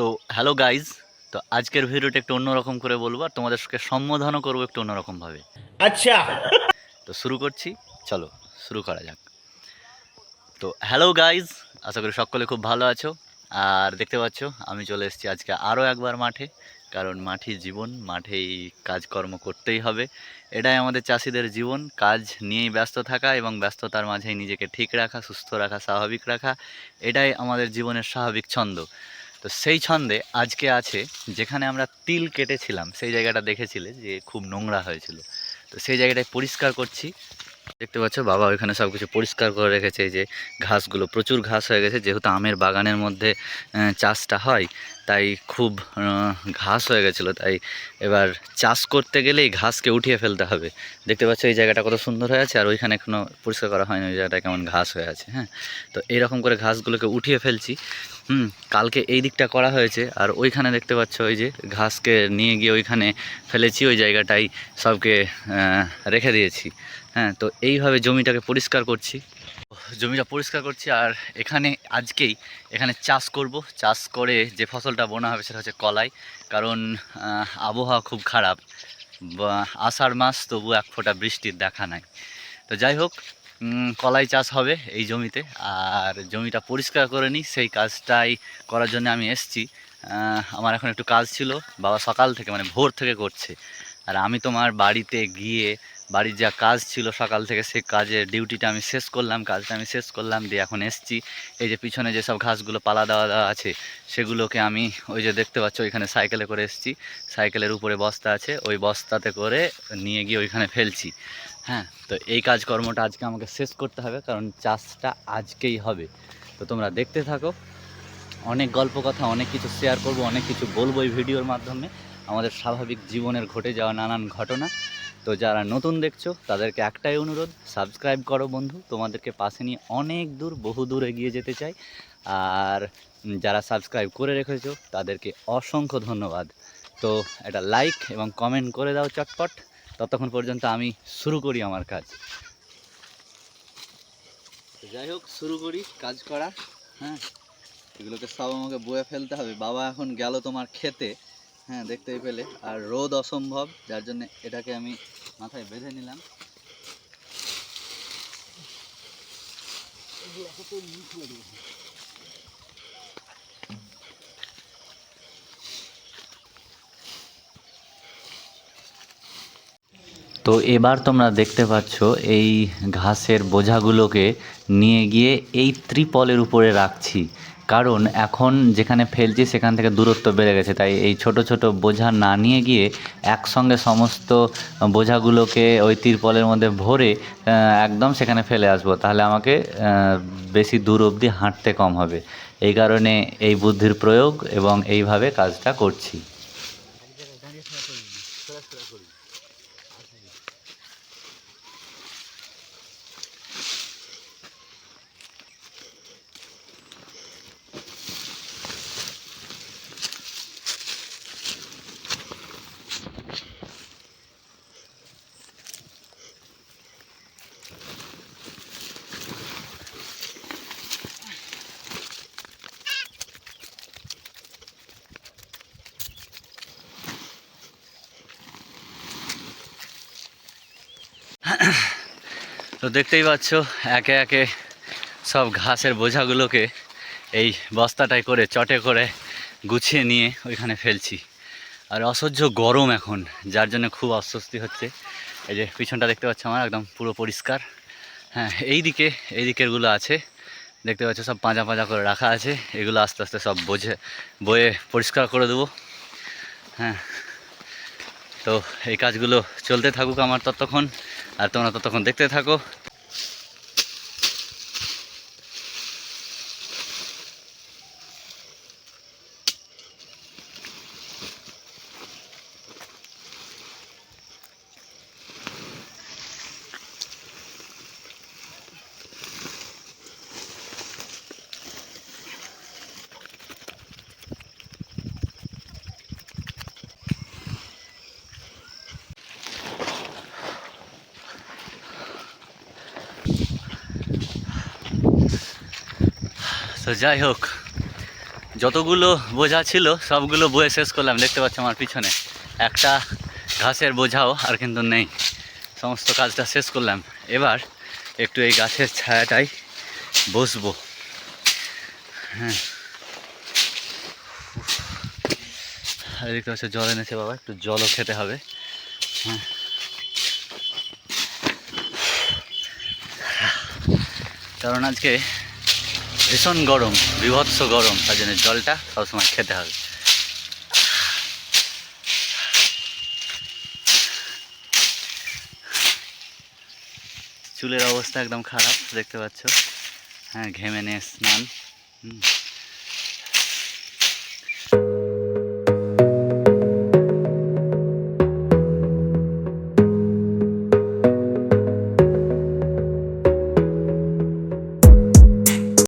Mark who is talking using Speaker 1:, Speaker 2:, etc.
Speaker 1: তো hello guys তো আজকের ভিডিওটা একটু অন্যরকম করে বলব আর তোমাদেরকে সম্বোধনও করব একটু অন্যরকমভাবে।
Speaker 2: আচ্ছা।
Speaker 1: তো শুরু করছি চলো শুরু করা যাক। তো হ্যালো গাইজ আশা করি সকলে খুব ভালো আছো। আর দেখতে পাচ্ছ আমি চলে এসেছি আজকে আরও একবার মাঠে কারণ মাঠে জীবন মাঠেই কাজকর্ম করতেই হবে। এটাই আমাদের চাষিদের জীবন কাজ নিয়েই ব্যস্ত থাকা এবং ব্যস্ততার মাঝেই নিজেকে ঠিক রাখা সুস্থ রাখা স্বাভাবিক রাখা এটাই আমাদের জীবনের স্বাভাবিক ছন্দ। তো সেই ছন্দে আজকে আছে যেখানে আমরা তিল কেটেছিলাম। সেই জায়গাটা দেখেছিলে যে খুব নোংরা হয়েছিল। তো সেই জায়গাটায় পরিষ্কার করছি। দেখতে পাচ্ছ, বাবা ওইখানে সব কিছু পরিষ্কার করে রেখেছে। যে ঘাসগুলো, প্রচুর ঘাস হয়ে গেছে। যেহেতু আমের বাগানের মধ্যে চাষটা হয় তাই খুব ঘাস হয়ে গেছিল। তাই এবার চাষ করতে গেলে এই ঘাসকে উঠিয়ে ফেলতে হবে। দেখতে পাচ্ছ এই জায়গাটা কত সুন্দর হয়ে আছে, আর ওইখানে এখনও পরিষ্কার করা হয়নি ওই জায়গাটা কেমন ঘাস হয়ে আছে হ্যাঁ? তো এইরকম করে ঘাসগুলোকে উঠিয়ে ফেলছি। হুম, কালকে এই দিকটা করা হয়েছে, আর ওইখানে দেখতে পাচ্ছ ওই যে ঘাসকে নিয়ে গিয়ে ওইখানে ফেলেছি, ওই জায়গাটাই সবকে রেখে দিয়েছি হ্যাঁ? তো এইভাবে জমিটাকে পরিষ্কার করছি। জমিটা পরিষ্কার করছি আর এখানে আজকেই এখানে চাষ করব। চাষ করে যে ফসলটা বোনা হবে সেটা হচ্ছে কলাই। কারণ আবহাওয়া খুব খারাপ। আষাঢ় মাস তবু এক ফোঁটা বৃষ্টির দেখা নাই। তো যাই হোক কলাই চাষ হবে এই জমিতে। আর জমিটা পরিষ্কার করে নিই, সেই কাজটাই করার জন্য আমি এসছি। আমার এখন একটু কাজ ছিল। বাবা সকাল থেকে মানে ভোর থেকে করছে। আর আমি তোমার বাড়িতে গিয়ে বাড়ির যা কাজ ছিল সকাল থেকে সে কাজের ডিউটিটা আমি শেষ করলাম, কাজটা আমি শেষ করলাম, দিয়ে এখন এসছি। এই যে পিছনে যেসব ঘাসগুলো পালা দেওয়া দেওয়া আছে, সেগুলোকে আমি ওই যে দেখতে পাচ্ছ, ওইখানে সাইকেলে করে এসছি। সাইকেলের উপরে বস্তা আছে, ওই বস্তাতে করে নিয়ে গিয়ে ওইখানে ফেলছি। হ্যাঁ তো এই কাজকর্মটা আজকে আমাকে শেষ করতে হবে, কারণ চাষটা আজকেই হবে। তো তোমরা দেখতে থাকো। অনেক গল্প কথা, অনেক কিছু শেয়ার করব, অনেক কিছু বলব এই ভিডিওর মাধ্যমে। আমাদের স্বাভাবিক জীবনের ঘটে যাওয়া নানান ঘটনা। তো যারা নতুন দেখছ, তাদেরকে একটাই অনুরোধ সাবস্ক্রাইব করো বন্ধু। তোমাদেরকে পাশে নিয়ে অনেক দূর, বহু দূর এগিয়ে যেতে চাই। আর যারা সাবস্ক্রাইব করে রেখেছো, তাদেরকে অসংখ্য ধন্যবাদ। তো এটা লাইক এবং কমেন্ট করে দাও চটপট। ততক্ষণ পর্যন্ত আমি শুরু করি আমার কাজ। যাই হোক, শুরু করি কাজ করা। হ্যাঁ এগুলোকে সব আমাকে বয়ে ফেলতে হবে। বাবা এখন গেল তোমার খেতে। হ্যাঁ দেখতেই পেলে। আর রোদ অসম্ভব, যার জন্য এটাকে আমি মাথায় বেঁধে নিলাম। তো এবার তোমরা দেখতে পাচ্ছ, এই ঘাসের বোঝাগুলোকে নিয়ে গিয়ে এই ত্রিপলের উপরে রাখছি। কারণ এখন যেখানে ফেলছি সেখান থেকে দূরত্ব বেড়ে গেছে। তাই এই ছোট ছোট বোঝা না নিয়ে গিয়ে একসঙ্গে সমস্ত বোঝাগুলোকে ওই তিরপলের মধ্যে ভরে একদম সেখানে ফেলে আসব। তাহলে আমাকে বেশি দূর অবধি হাঁটতে কম হবে। এই কারণে এই বুদ্ধির প্রয়োগ এবং এইভাবে কাজটা করছি। তো দেখতেই পাচ্ছ, একে একে সব ঘাসের বোঝাগুলোকে এই বস্তাটায় করে, চটে করে গুছিয়ে নিয়ে ওইখানে ফেলছি। আর অসহ্য গরম এখন, যার জন্য খুব অস্বস্তি হচ্ছে। এই যে পিছনটা দেখতে পাচ্ছ আমার, একদম পুরো পরিষ্কার। হ্যাঁ এই দিকে এই দিকেরগুলো আছে। দেখতে পাচ্ছ সব পাঁজা পাঁজা করে রাখা আছে। এগুলো আস্তে আস্তে সব বোঝে, বয়ে পরিষ্কার করে দেবো। হ্যাঁ তো এই কাজগুলো চলতে থাকুক আমার ততক্ষণ। আর তোমরা তো তখন দেখতে থাকো। তো যাই হোক, যতগুলো বোঝা ছিল, সবগুলো বয়ে শেষ করলাম। দেখতে পাচ্ছ আমার পিছনে একটা ঘাসের বোঝাও আর কিন্তু নেই। সমস্ত কাজটা শেষ করলাম। এবার একটু এই গাছের ছায়াটাই বসবো। হ্যাঁ। দেখতে পাচ্ছ জল এনেছে বাবা, একটু জলও খেতে হবে। হ্যাঁ। কারণ আজকে ভীষণ গরম বিভৎস গরম, তার জন্য জলটা সবসময় খেতে হবে। চুলের অবস্থা একদম খারাপ, দেখতে পাচ্ছ। হ্যাঁ ঘেমে নিয়ে স্নান। হুম।